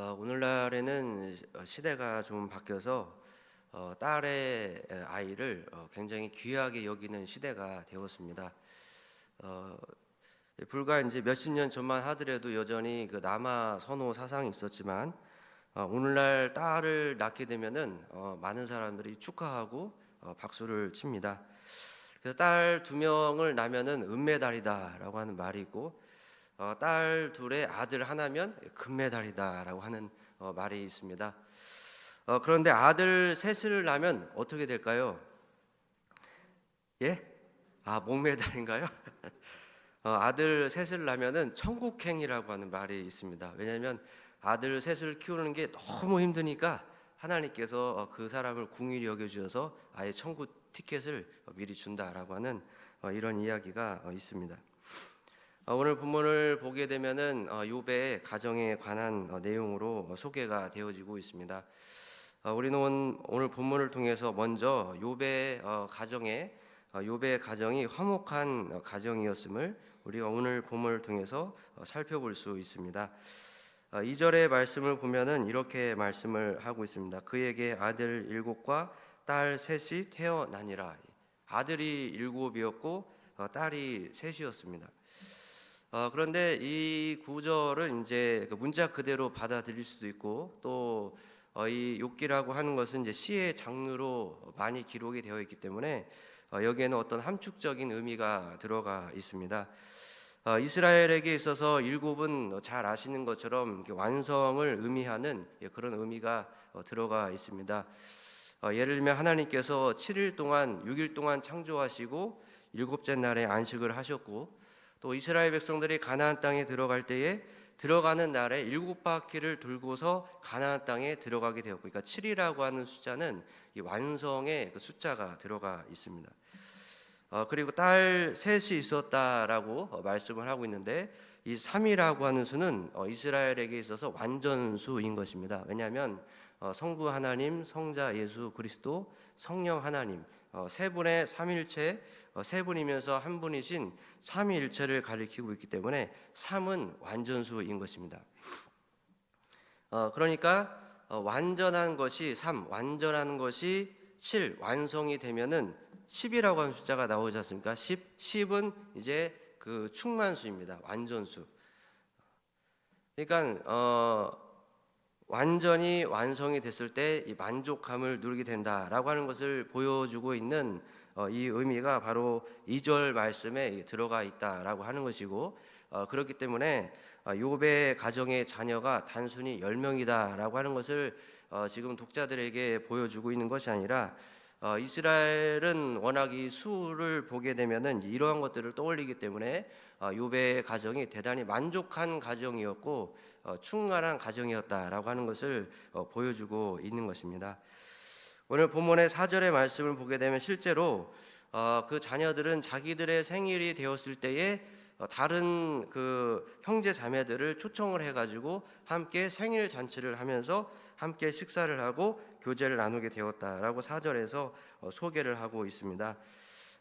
어, 오늘날에는 시대가 좀 바뀌어서 어, 딸의 아이를 어, 굉장히 귀하게 여기는 시대가 되었습니다. 어, 불과 이제 몇십 년 전만 하더라도 여전히 그 남아 선호 사상이 있었지만 어, 오늘날 딸을 낳게 되면은 어, 많은 사람들이 축하하고 어, 박수를 칩니다. 그래서 딸 두 명을 낳으면은 은메달이다라고 하는 말이 있고 어, 딸 둘에 아들 하나면 금메달이다라고 하는 어, 말이 있습니다. 어, 그런데 아들 셋을 낳으면 어떻게 될까요? 예? 아 목메달인가요? 어, 아들 셋을 낳으면은 천국행이라고 하는 말이 있습니다. 왜냐하면 아들 셋을 키우는 게 너무 힘드니까 하나님께서 어, 그 사람을 궁일이 여겨주셔서 아예 천국 티켓을 어, 미리 준다라고 하는 어, 이런 이야기가 어, 있습니다. 어, 오늘 본문을 보게 되면은 어, 욥의 가정에 관한 어, 내용으로 어, 소개가 되어지고 있습니다. 어, 우리는 온- 오늘 본문을 통해서 먼저 어, 가정에 어, 욥의 가정이 화목한 어, 가정이었음을 우리가 오늘 본문을 통해서 어, 살펴볼 수 있습니다. 어, 2절의 말씀을 보면은 이렇게 말씀을 하고 있습니다. 그에게 아들 일곱과 딸 셋이 태어나니라. 아들이 일곱이었고 어, 딸이 셋이었습니다. 어, 그런데 이 구절은 이제 그 문자 그대로 받아들일 수도 있고 또 어, 이 욥기라고 하는 것은 이제 시의 장르로 많이 기록이 되어 있기 때문에 어, 여기에는 어떤 함축적인 의미가 들어가 있습니다. 어, 이스라엘에게 있어서 일곱은 잘 아시는 것처럼 완성을 의미하는 예, 그런 의미가 어, 들어가 있습니다. 어, 예를 들면 하나님께서 7일 동안 6일 동안 창조하시고 일곱째 날에 안식을 하셨고 또 이스라엘 백성들이 가나안 땅에 들어갈 때에 들어가는 날에 일곱 바퀴를 돌고서 가나안 땅에 들어가게 되었고, 그러니까 7이라고 하는 숫자는 이 완성의 그 숫자가 들어가 있습니다. 어, 그리고 딸 셋이 있었다라고 어, 말씀을 하고 있는데 이 3이라고 하는 수는 어, 이스라엘에게 있어서 완전수인 것입니다. 왜냐하면 어, 성부 하나님, 성자 예수 그리스도, 성령 하나님 어, 세 분의 삼일체 어, 세 분이면서 한 분이신 삼위일체를 가리키고 있기 때문에 삼은 완전수인 것입니다. 어, 그러니까 어, 완전한 것이 3, 완전한 것이 7, 완성이 되면은 10이라고 하는 숫자가 나오지 않습니까? 10, 10은 이제 그 충만수입니다. 완전수. 그러니까 어, 완전히 완성이 됐을 때 이 만족감을 누리게 된다라고 하는 것을 보여주고 있는 어, 이 의미가 바로 2절 말씀에 들어가 있다라고 하는 것이고 어, 그렇기 때문에 어, 욥의 가정의 자녀가 단순히 10명이다라고 하는 것을 어, 지금 독자들에게 보여주고 있는 것이 아니라 어, 이스라엘은 워낙 이 수를 보게 되면은 이러한 것들을 떠올리기 때문에 어, 욥의 가정이 대단히 만족한 가정이었고 어, 충만한 가정이었다라고 하는 것을 어, 보여주고 있는 것입니다. 오늘 본문의 4절의 말씀을 보게 되면 실제로 어, 그 자녀들은 자기들의 생일이 되었을 때에 어, 다른 그 형제 자매들을 초청을 해가지고 함께 생일 잔치를 하면서 함께 식사를 하고 교제를 나누게 되었다라고 4절에서 어, 소개를 하고 있습니다.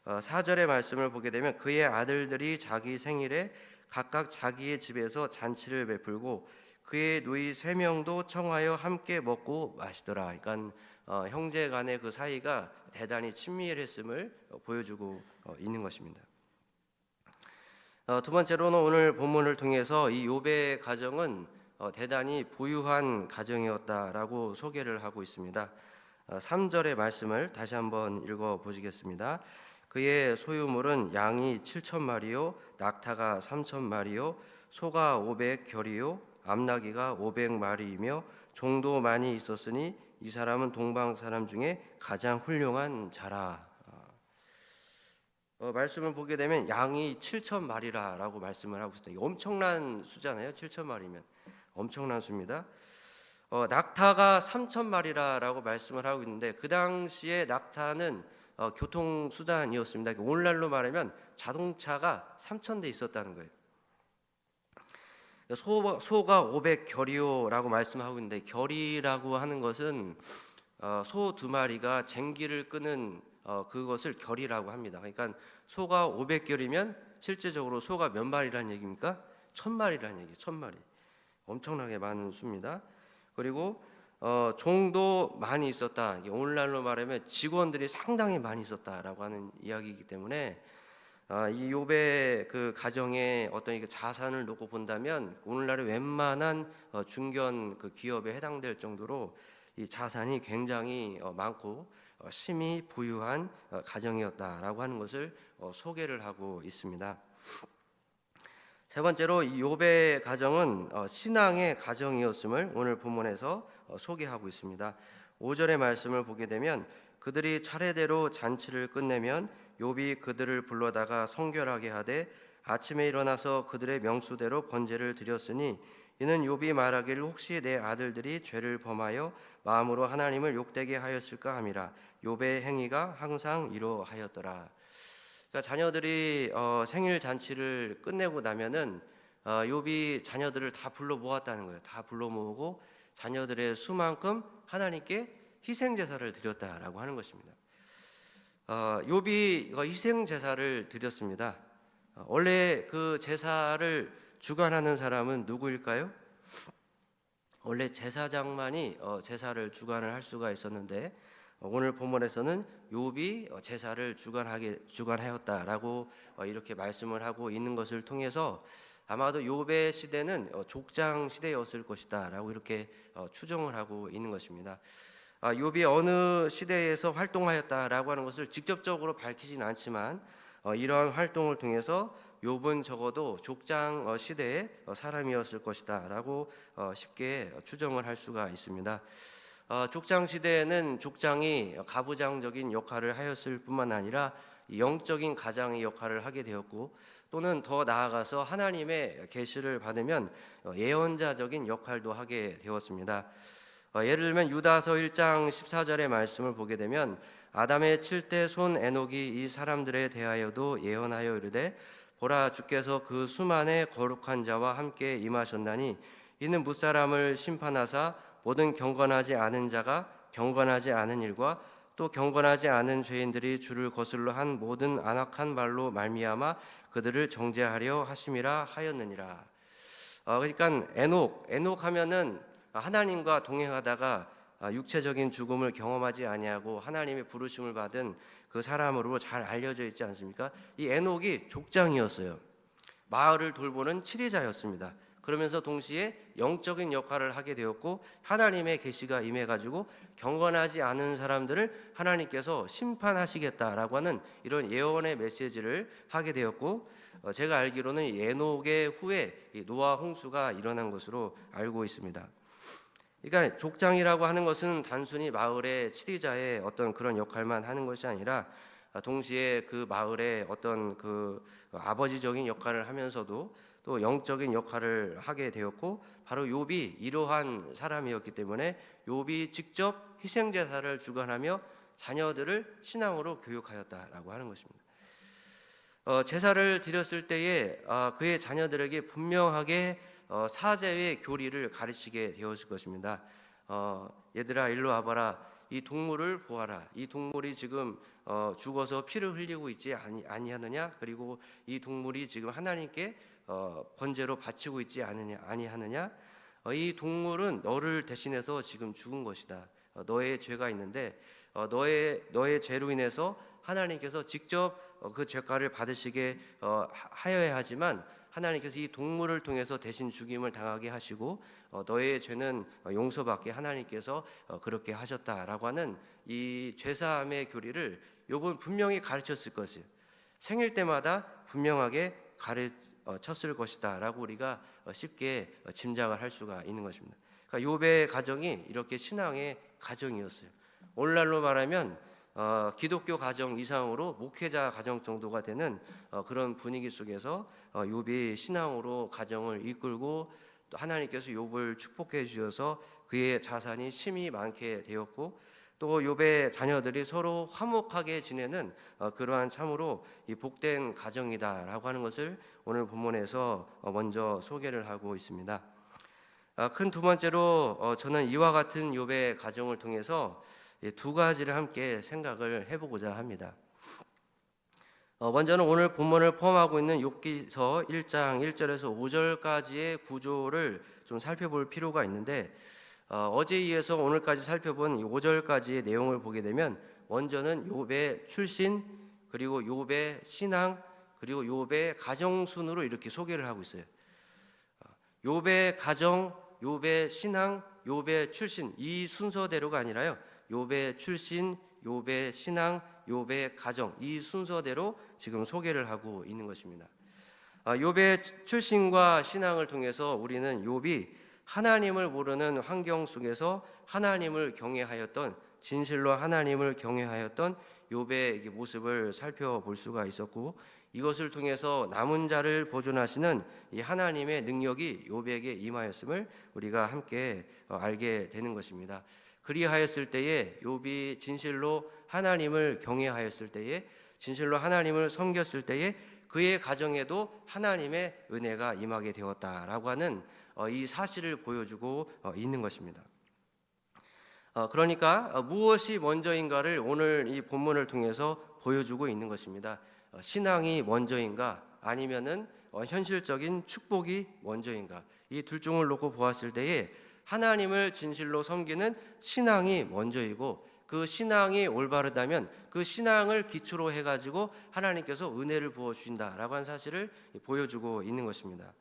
어, 4절의 말씀을 보게 되면 그의 아들들이 자기 생일에 각각 자기의 집에서 잔치를 베풀고 그의 누이 세 명도 청하여 함께 먹고 마시더라. 그러니까 어, 형제 간의 그 사이가 대단히 친밀했음을 어, 보여주고 어, 있는 것입니다. 어, 두 번째로는 오늘 본문을 통해서 이 욥의 가정은 어, 대단히 부유한 가정이었다라고 소개를 하고 있습니다. 어, 3절의 말씀을 다시 한번 읽어 보시겠습니다. 그의 소유물은 양이 7천 마리요, 낙타가 3천 마리요, 소가 500 결이요, 암나기가 500 마리이며 종도 많이 있었으니 이 사람은 동방 사람 중에 가장 훌륭한 자라. 어, 말씀을 보게 되면 양이 7천 마리라라고 말씀을 하고 있습니다. 엄청난 수잖아요. 7천 마리면 엄청난 수입니다. 어, 낙타가 3천 마리라라고 말씀을 하고 있는데 그 당시에 낙타는 어, 교통 수단이었습니다. 그러니까 오늘날로 말하면 자동차가 3천 대 있었다는 거예요. 소, 소가 500 결이요라고 말씀하고 있는데 결이라고 하는 것은 어, 소두 마리가 쟁기를 끄는 어, 그것을 결이라고 합니다. 그러니까 소가 500 결이면 실제적으로 소가 몇 마리라는 얘기입니까? 천 마리라는 얘기예요. 천 마리. 엄청나게 많은 수입니다. 그리고 어, 종도 많이 있었다. 오늘날로 말하면 직원들이 상당히 많이 있었다라고 하는 이야기이기 때문에 아, 이 욥의 그 가정의 어떤 이 자산을 놓고 본다면 오늘날의 웬만한 어, 중견 그 기업에 해당될 정도로 이 자산이 굉장히 어, 많고 어, 심히 부유한 어, 가정이었다라고 하는 것을 어, 소개를 하고 있습니다. 세 번째로 이 욥의 가정은 어, 신앙의 가정이었음을 오늘 본문에서 어, 소개하고 있습니다. 5절의 말씀을 보게 되면 그들이 차례대로 잔치를 끝내면 욥이 그들을 불러다가 성결하게 하되 아침에 일어나서 그들의 명수대로 번제를 드렸으니 이는 욥이 말하기를 혹시 내 아들들이 죄를 범하여 마음으로 하나님을 욕되게 하였을까 함이라 욥의 행위가 항상 이러하였더라. 그러니까 자녀들이 어, 생일 잔치를 끝내고 나면은 어, 욥이 자녀들을 다 불러 모았다는 거예요. 다 불러 모으고 자녀들의 수만큼 하나님께 희생 제사를 드렸다라고 하는 것입니다. 어, 이거 희생 제사를 드렸습니다. 어, 원래 그 제사를 주관하는 사람은 누구일까요? 원래 제사장만이 어, 제사를 주관을 할 수가 있었는데 어, 오늘 본문에서는 욥이 어, 제사를 주관하게 주관하였다라고 어, 이렇게 말씀을 하고 있는 것을 통해서 아마도 욥의 시대는 어, 족장 시대였을 것이다라고 이렇게 어, 추정을 하고 있는 것입니다. 아, 욥이 어느 시대에서 활동하였다라고 하는 것을 직접적으로 밝히지는 않지만 어, 이러한 활동을 통해서 욥은 적어도 족장 어, 시대의 어, 사람이었을 것이다라고 어, 쉽게 추정을 할 수가 있습니다. 어, 족장 시대에는 족장이 가부장적인 역할을 하였을 뿐만 아니라 영적인 가장의 역할을 하게 되었고 또는 더 나아가서 하나님의 계시를 받으면 어, 예언자적인 역할도 하게 되었습니다. 어, 예를 들면 유다서 1장 14절의 말씀을 보게 되면 아담의 칠대 손 에녹이 이 사람들에 대하여도 예언하여 이르되 보라 주께서 그 수만의 거룩한 자와 함께 임하셨나니 이는 무사람을 심판하사 모든 경건하지 않은 자가 경건하지 않은 일과 또 경건하지 않은 죄인들이 주를 거슬러 한 모든 안악한 말로 말미암아 그들을 정죄하려 하심이라 하였느니라. 어, 그러니까 에녹 에녹 하면은 하나님과 동행하다가 아, 육체적인 죽음을 경험하지 아니하고 하나님의 부르심을 받은 그 사람으로 잘 알려져 있지 않습니까? 이 에녹이 족장이었어요. 마을을 돌보는 치리자였습니다. 그러면서 동시에 영적인 역할을 하게 되었고 하나님의 계시가 임해 가지고 경건하지 않은 사람들을 하나님께서 심판하시겠다라고 하는 이런 예언의 메시지를 하게 되었고 어, 제가 알기로는 에녹의 후에 이 노아 홍수가 일어난 것으로 알고 있습니다. 그러니까 족장이라고 하는 것은 단순히 마을의 치리자의 어떤 그런 역할만 하는 것이 아니라 아, 동시에 그 마을의 어떤 그 아버지적인 역할을 하면서도 또 영적인 역할을 하게 되었고 바로 욥이 이러한 사람이었기 때문에 욥이 직접 희생 제사를 주관하며 자녀들을 신앙으로 교육하였다라고 하는 것입니다. 어, 제사를 드렸을 때에 아, 그의 자녀들에게 분명하게 어, 사제의 교리를 가르치게 되었을 것입니다. 어, 얘들아 일로 와봐라. 이 동물을 보아라. 이 동물이 지금 어, 죽어서 피를 흘리고 있지 아니, 아니하느냐? 그리고 이 동물이 지금 하나님께 어, 번제로 바치고 있지 않느냐 아니하느냐? 어, 이 동물은 너를 대신해서 지금 죽은 것이다. 어, 너의 죄가 있는데 어, 너의 너의 죄로 인해서 하나님께서 직접 어, 그 죄가를 받으시게 어, 하- 하여야 하지만 하나님께서 이 동물을 통해서 대신 죽임을 당하게 하시고 어, 너의 죄는 어, 용서받게 하나님께서 어, 그렇게 하셨다라고 하는 이 죄사함의 교리를 요번 분명히 가르쳤을 것이에요. 생일 때마다 분명하게 가르 쳤을 것이다라고 우리가 어, 쉽게 어, 짐작을 할 수가 있는 것입니다. 그러니까 욥의 가정이 이렇게 신앙의 가정이었어요. 오늘날로 말하면 어, 기독교 가정 이상으로 목회자 가정 정도가 되는 어, 그런 분위기 속에서 어, 욥이 신앙으로 가정을 이끌고 또 하나님께서 욥을 축복해 주셔서 그의 자산이 심히 많게 되었고 또 욥의 자녀들이 서로 화목하게 지내는 어, 그러한 참으로 이 복된 가정이다라고 하는 것을 오늘 본문에서 어, 먼저 소개를 하고 있습니다. 아, 큰두 번째로 어, 저는 이와 같은 욥의 가정을 통해서 이두 가지를 함께 생각을 해보고자 합니다. 어, 먼저는 오늘 본문을 포함하고 있는 욥기서 1장 1절에서 5절까지의 구조를 좀 살펴볼 필요가 있는데 어, 어제 이어서 오늘까지 살펴본 이 5절까지의 내용을 보게 되면 먼저는 욥의 출신 그리고 욥의 신앙 그리고 욥의 가정 순으로 이렇게 소개를 하고 있어요. 어, 욥의 가정, 욥의 신앙, 욥의 출신 이 순서대로가 아니라요. 욥의 출신, 욥의 신앙, 욥의 가정 이 순서대로 지금 소개를 하고 있는 것입니다. 아, 욥의 출신과 신앙을 통해서 우리는 욥이 하나님을 모르는 환경 속에서 하나님을 경외하였던 진실로 하나님을 경외하였던 욥의 모습을 살펴볼 수가 있었고 이것을 통해서 남은 자를 보존하시는 이 하나님의 능력이 욥에게 임하였음을 우리가 함께 어, 알게 되는 것입니다. 그리하였을 때에 욥이 진실로 하나님을 경외하였을 때에 진실로 하나님을 섬겼을 때에 그의 가정에도 하나님의 은혜가 임하게 되었다라고 하는 어, 이 사실을 보여주고 어, 있는 것입니다. 어, 그러니까 어, 무엇이 먼저인가를 오늘 이 본문을 통해서 보여주고 있는 것입니다. 어, 신앙이 먼저인가 아니면은 어, 현실적인 축복이 먼저인가 이 둘 중을 놓고 보았을 때에 하나님을 진실로 섬기는 신앙이 먼저이고 그 신앙이 올바르다면 그 신앙을 기초로 해가지고 하나님께서 은혜를 부어 주신다라고 하는 사실을 보여주고 있는 것입니다.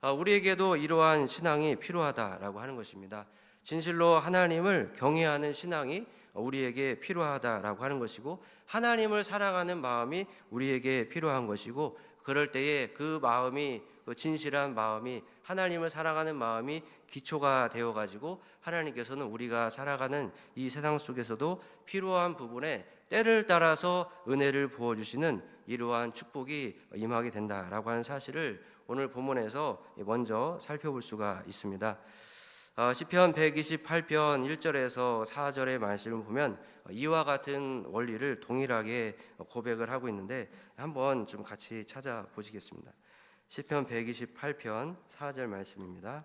아, 우리에게도 이러한 신앙이 필요하다라고 하는 것입니다. 진실로 하나님을 경외하는 신앙이 우리에게 필요하다라고 하는 것이고 하나님을 사랑하는 마음이 우리에게 필요한 것이고 그럴 때에 그 마음이 그 진실한 마음이 하나님을 사랑하는 마음이 기초가 되어 가지고 하나님께서는 우리가 살아가는 이 세상 속에서도 필요한 부분에 때를 따라서 은혜를 부어 주시는 이러한 축복이 임하게 된다라고 하는 사실을 오늘 본문에서 먼저 살펴볼 수가 있습니다. 어, 시편 128편 1절에서 4절의 말씀을 보면 이와 같은 원리를 동일하게 고백을 하고 있는데 한번 좀 같이 찾아보시겠습니다. 시편 128편 4절 말씀입니다.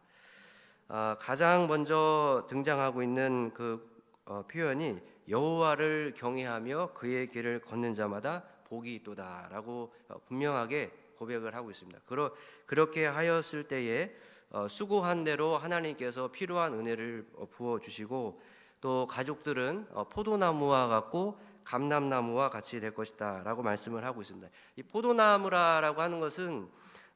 아, 가장 먼저 등장하고 있는 그 어, 표현이 여호와를 경외하며 그의 길을 걷는 자마다 복이 있도다라고 어, 분명하게 고백을 하고 있습니다. 그러, 그렇게 하였을 때에 어, 수고한 대로 하나님께서 필요한 은혜를 어, 부어 주시고 또 가족들은 어, 포도나무와 같고 감람나무와 같이 될 것이다라고 말씀을 하고 있습니다. 이 포도나무라고 하는 것은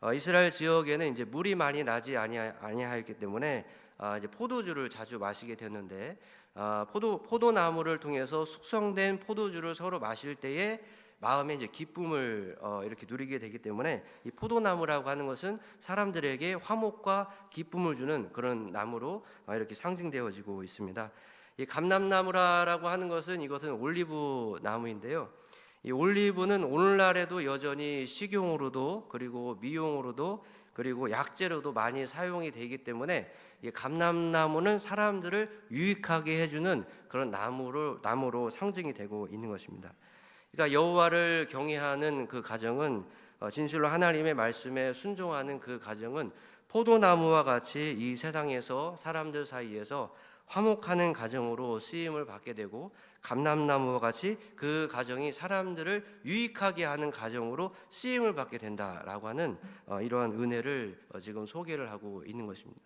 어, 이스라엘 지역에는 이제 물이 많이 나지 아니하, 아니하였기 때문에 아, 이제 포도주를 자주 마시게 되는데 아, 포도 포도나무를 통해서 숙성된 포도주를 서로 마실 때에 마음에 이제 기쁨을 어, 이렇게 누리게 되기 때문에 이 포도나무라고 하는 것은 사람들에게 화목과 기쁨을 주는 그런 나무로 어, 이렇게 상징되어지고 있습니다. 이 감람나무라고 하는 것은 이것은 올리브 나무인데요. 이 올리브는 오늘날에도 여전히 식용으로도 그리고 미용으로도 그리고 약재로도 많이 사용이 되기 때문에 이 감람나무는 사람들을 유익하게 해주는 그런 나무로 나무로 상징이 되고 있는 것입니다. 그러니까 여호와를 경외하는 그 가정은 어, 진실로 하나님의 말씀에 순종하는 그 가정은 포도나무와 같이 이 세상에서 사람들 사이에서 화목하는 가정으로 쓰임을 받게 되고 감람나무와 같이 그 가정이 사람들을 유익하게 하는 가정으로 쓰임을 받게 된다라고 하는 어, 이러한 은혜를 어, 지금 소개를 하고 있는 것입니다.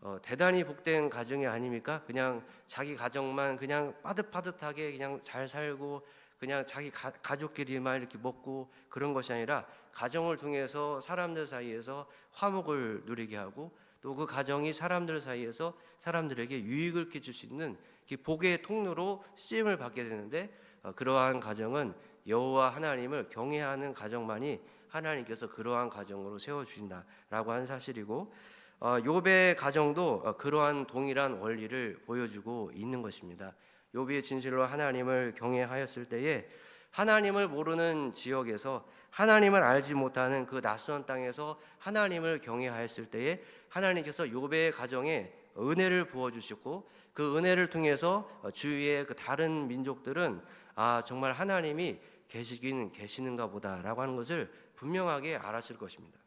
어, 대단히 복된 가정이 아닙니까? 그냥 자기 가정만 그냥 빠듯빠듯하게 그냥 잘 살고 그냥 자기 가, 가족끼리만 이렇게 먹고 그런 것이 아니라 가정을 통해서 사람들 사이에서 화목을 누리게 하고 또 그 가정이 사람들 사이에서 사람들에게 유익을 끼칠 수 있는 그 복의 통로로 쓰임을 받게 되는데 어, 그러한 가정은 여호와 하나님을 경외하는 가정만이 하나님께서 그러한 가정으로 세워 주신다라고 하는 사실이고 어, 욥의 가정도 어, 그러한 동일한 원리를 보여주고 있는 것입니다. 욥이 진실로 하나님을 경외하였을 때에 하나님을 모르는 지역에서 하나님을 알지 못하는 그 낯선 땅에서 하나님을 경외하였을 때에 하나님께서 욥의 가정에 은혜를 부어 주셨고 그 은혜를 통해서 어, 주위의 그 다른 민족들은 아 정말 하나님이 계시긴 계시는가 보다라고 하는 것을 분명하게 알았을 것입니다.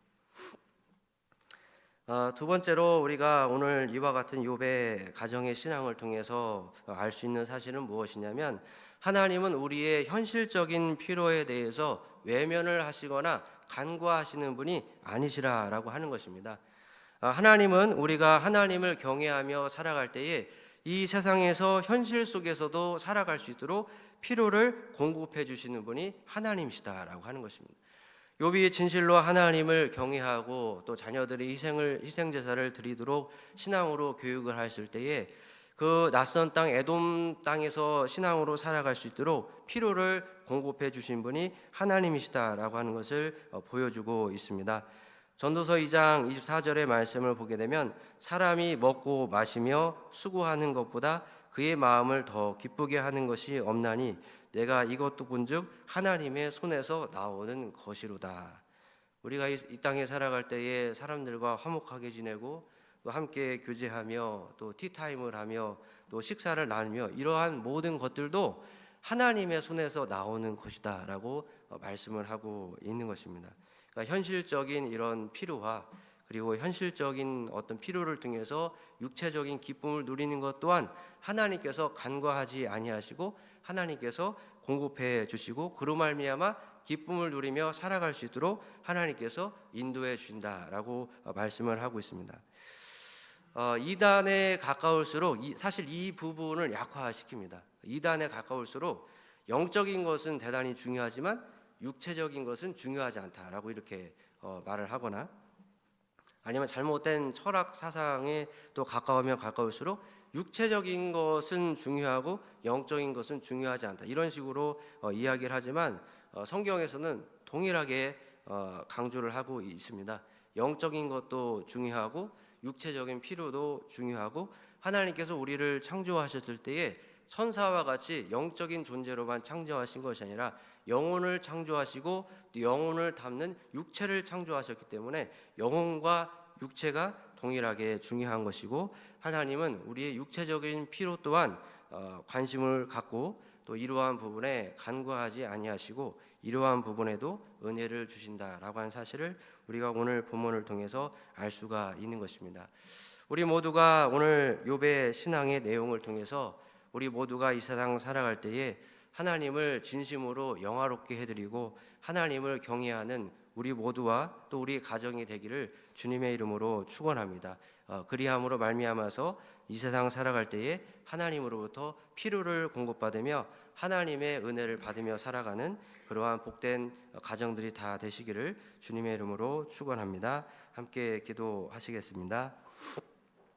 어, 두 번째로 우리가 오늘 이와 같은 욥의 가정의 신앙을 통해서 알 수 있는 사실은 무엇이냐면 하나님은 우리의 현실적인 필요에 대해서 외면을 하시거나 간과하시는 분이 아니시라라고 하는 것입니다. 아, 하나님은 우리가 하나님을 경외하며 살아갈 때에 이 세상에서 현실 속에서도 살아갈 수 있도록 필요를 공급해 주시는 분이 하나님이시다라고 하는 것입니다. 욥이 진실로 하나님을 경외하고 또 자녀들이 희생을 희생 제사를 드리도록 신앙으로 교육을 하였을 때에 그 낯선 땅 에돔 땅에서 신앙으로 살아갈 수 있도록 필요를 공급해 주신 분이 하나님이시다라고 하는 것을 어, 보여주고 있습니다. 전도서 2장 24절의 말씀을 보게 되면 사람이 먹고 마시며 수고하는 것보다 그의 마음을 더 기쁘게 하는 것이 없나니 내가 이것도 본즉 하나님의 손에서 나오는 것이로다. 우리가 이, 이 땅에 살아갈 때에 사람들과 화목하게 지내고 또 함께 교제하며 또 티타임을 하며 또 식사를 나누며 이러한 모든 것들도 하나님의 손에서 나오는 것이다라고 어, 말씀을 하고 있는 것입니다. 그러니까 현실적인 이런 필요와 그리고 현실적인 어떤 필요를 통해서 육체적인 기쁨을 누리는 것 또한 하나님께서 간과하지 아니하시고 하나님께서 공급해 주시고 그로 말미암아 기쁨을 누리며 살아갈 수 있도록 하나님께서 인도해 주신다라고 어, 말씀을 하고 있습니다. 어, 이단에 가까울수록 이, 사실 이 부분을 약화시킵니다. 이단에 가까울수록 영적인 것은 대단히 중요하지만 육체적인 것은 중요하지 않다라고 이렇게 어, 말을 하거나 아니면 잘못된 철학 사상에 또 가까우면 가까울수록 육체적인 것은 중요하고 영적인 것은 중요하지 않다 이런 식으로 어, 이야기를 하지만 어, 성경에서는 동일하게 어, 강조를 하고 있습니다. 영적인 것도 중요하고 육체적인 필요도 중요하고 하나님께서 우리를 창조하셨을 때에 천사와 같이 영적인 존재로만 창조하신 것이 아니라 영혼을 창조하시고 또 영혼을 담는 육체를 창조하셨기 때문에 영혼과 육체가 동일하게 중요한 것이고 하나님은 우리의 육체적인 필요 또한 어, 관심을 갖고 또 이러한 부분에 간과하지 아니하시고 이러한 부분에도 은혜를 주신다라고 하는 사실을 우리가 오늘 본문을 통해서 알 수가 있는 것입니다. 우리 모두가 오늘 욥의 신앙의 내용을 통해서 우리 모두가 이 세상 살아갈 때에 하나님을 진심으로 영화롭게 해드리고 하나님을 경외하는 우리 모두와 또 우리 가정이 되기를 주님의 이름으로 축원합니다. 어, 그리함으로 말미암아서 이 세상 살아갈 때에 하나님으로부터 필요를 공급받으며 하나님의 은혜를 받으며 살아가는 그러한 복된 가정들이 다 되시기를 주님의 이름으로 축원합니다. 함께 기도하시겠습니다.